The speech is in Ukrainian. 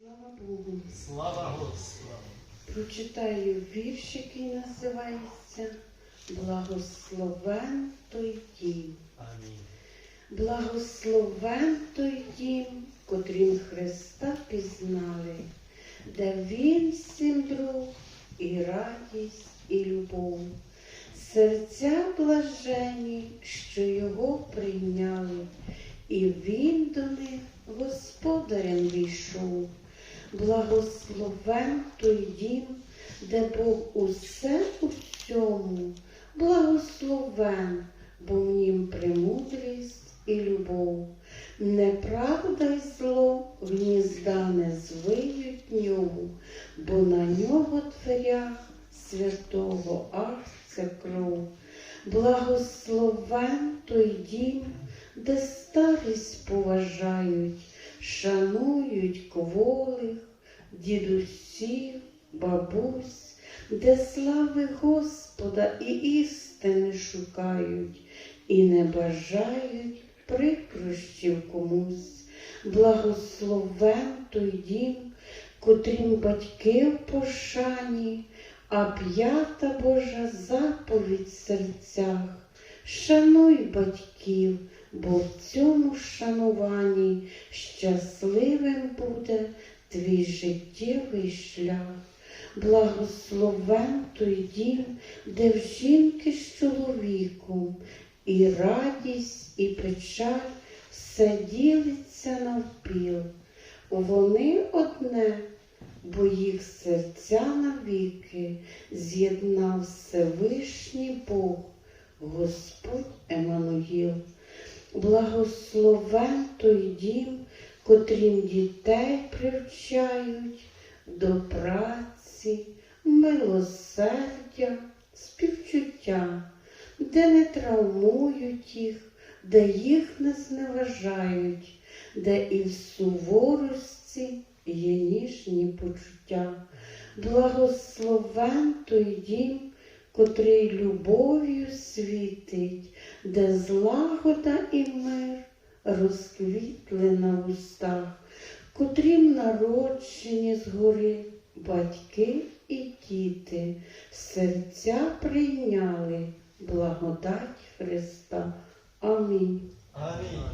Слава Богу. Слава Господу! Прочитаю вірш, який називається Благословен той дім. Амінь. Благословен той дім, котрім Христа пізнали, де Він всім друг і радість, і любов. Серця блажені, що його прийняли, і він до них господарем війшов. Благословен той дім, де Бог усе у всьому, благословен, бо в нім премудрість і любов. Неправда й зло гнізда не звиють ньому, бо на нього дверях святого аж це кров. Благословен той дім, де старість поважають, шанують кволих, дідусів, бабусь, де слави Господа і істини шукають, і не бажають прикрощів комусь. Благословен той дім, котрім батьки в пошані, а п'ята Божа заповідь в серцях. Шануй батьків, бо в цьому шануванні щасливим буде твій життєвий шлях. Благословен той дім, де в жінки з чоловіком і радість, і печаль все ділиться навпіл. Вони одне, бо їх серця навіки з'єднав Всевишній Бог, Господь Еммануїл. Благословен той дім, котрім дітей привчають до праці, милосердя, співчуття, де не травмують їх, де їх не зневажають, де і в суворості є ніжні почуття. Благословен той дім, котрий любов'ю світить, де злагода і мир розквітли на устах, котрім народжені згори батьки і діти, серця прийняли благодать Христа. Амінь. Амінь.